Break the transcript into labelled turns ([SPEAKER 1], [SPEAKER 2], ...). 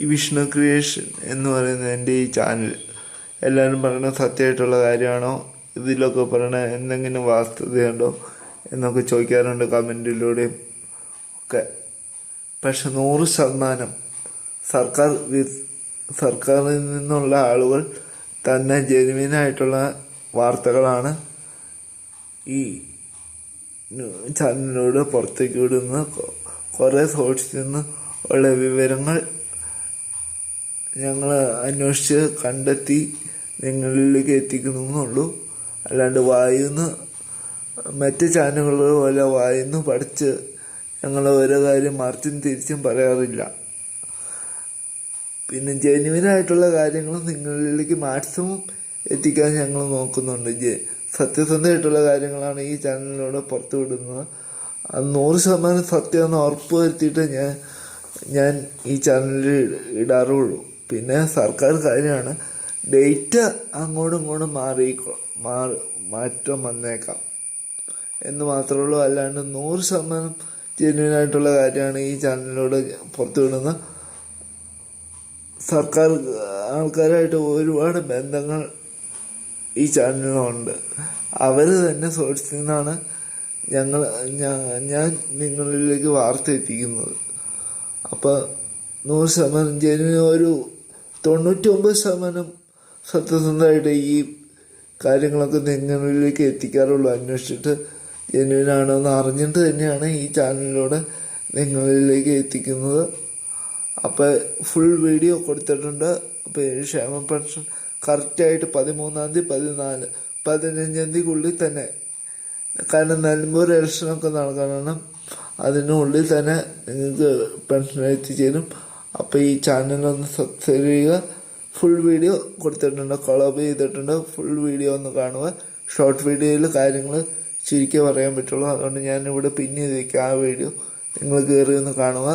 [SPEAKER 1] ഈ വിഷ്ണു ക്രിയേഷൻ എന്ന് പറയുന്ന എന്റെ ഈ ചാനൽ എല്ലാവരും പറയണ സത്യമായിട്ടുള്ള കാര്യമാണോ? ഇതിലൊക്കെ പറയണ എന്തെങ്കിലും വാസ്തുതയുണ്ടോ എന്നൊക്കെ ചോദിക്കാറുണ്ട് കമന്റിലൂടെയും ഒക്കെ. പക്ഷെ നൂറ് ശതമാനം സർക്കാർ സർക്കാരിൽ നിന്നുള്ള ആളുകൾ തന്നെ ജെനുവിനായിട്ടുള്ള വാർത്തകളാണ് ഈ ചാനലിലൂടെ പുറത്തേക്ക് വിടുന്ന കുറേ സോഴ്സിൽ നിന്ന് ഉള്ള വിവരങ്ങൾ ഞങ്ങൾ അന്വേഷിച്ച് കണ്ടെത്തി നിങ്ങളിലേക്ക് എത്തിക്കുന്നുള്ളൂ അല്ലാണ്ട് വായിന്ന് മറ്റ് ചാനലുകൾ പോലെ വായിന്ന് പഠിച്ച് ഞങ്ങൾ ഓരോ കാര്യം മറിച്ചും തിരിച്ചും പറയാറില്ല. പിന്നെ ജെന്യുവനായിട്ടുള്ള കാര്യങ്ങൾ നിങ്ങളിലേക്ക് മാക്സിമം എത്തിക്കാൻ ഞങ്ങൾ നോക്കുന്നുണ്ട്. ജെ സത്യസന്ധമായിട്ടുള്ള കാര്യങ്ങളാണ് ഈ ചാനലിലൂടെ പുറത്തു വിടുന്നത്. അത് നൂറ് ശതമാനം സത്യമെന്ന് ഉറപ്പ് വരുത്തിയിട്ട് ഞാൻ ഞാൻ ഈ ചാനലിൽ ഇടാറുള്ളൂ. പിന്നെ സർക്കാർ കാര്യമാണ് ഡേറ്റ് അങ്ങോട്ടും ഇങ്ങോട്ടും മാറി മാറി മാറ്റം വന്നേക്കാം. എന്ന് മാത്രമേ ഉള്ളൂ അല്ലാണ്ട് നൂറ് ശതമാനം ആയിട്ടുള്ള കാര്യമാണ് ഈ ചാനലിലൂടെ പുറത്തുവിടുന്ന സർക്കാർ ആൾക്കാരായിട്ട് ഒരുപാട് ബന്ധങ്ങൾ ഈ ചാനലിനുണ്ട് അവർ തന്നെ സോഴ്സിൽ നിന്നാണ് ഞങ്ങൾ ഞാൻ നിങ്ങളിലേക്ക് വാർത്ത എത്തിക്കുന്നത്. അപ്പോൾ നൂറ് ശതമാനം ജെന്വിൻ ഒരു തൊണ്ണൂറ്റി ഒമ്പത് ശതമാനം സത്യസന്ധമായിട്ട് ഈ കാര്യങ്ങളൊക്കെ നിങ്ങളിലേക്ക് എത്തിക്കാറുള്ളൂ? അന്വേഷിച്ചിട്ട് ജനുവിനാണോ എന്ന് അറിഞ്ഞിട്ട് തന്നെയാണ് ഈ ചാനലിലൂടെ നിങ്ങളിലേക്ക് എത്തിക്കുന്നത്. അപ്പോൾ ഫുൾ വീഡിയോ കൊടുത്തിട്ടുണ്ട്. അപ്പോൾ ക്ഷേമ പെൻഷൻ കറക്റ്റായിട്ട് പതിമൂന്നാം തീയതി പതിനാല് പതിനഞ്ചാം തീയതിക്കുള്ളിൽ തന്നെ. കാരണം നിലമ്പൂർ ഇലക്ഷനൊക്കെ നടക്കണം. അതിനുള്ളിൽ തന്നെ നിങ്ങൾക്ക് പെൻഷൻ എത്തിച്ചേരും. അപ്പോൾ ഈ ചാനലൊന്ന് സബ്സ്ക്രൈബ് ചെയ്യുക. ഫുൾ വീഡിയോ കൊടുത്തിട്ടുണ്ട്. കൊളാബ് ചെയ്തിട്ടുണ്ട്. ഫുൾ വീഡിയോ ഒന്ന് കാണുക. ഷോർട്ട് വീഡിയോയിൽ കാര്യങ്ങൾ ചുരുക്കി പറയാൻ പറ്റുള്ളൂ. അതുകൊണ്ട് ഞാനിവിടെ പിന്നെ ഇരിക്കുക ആ വീഡിയോ നിങ്ങൾ കയറി ഒന്ന് കാണുക.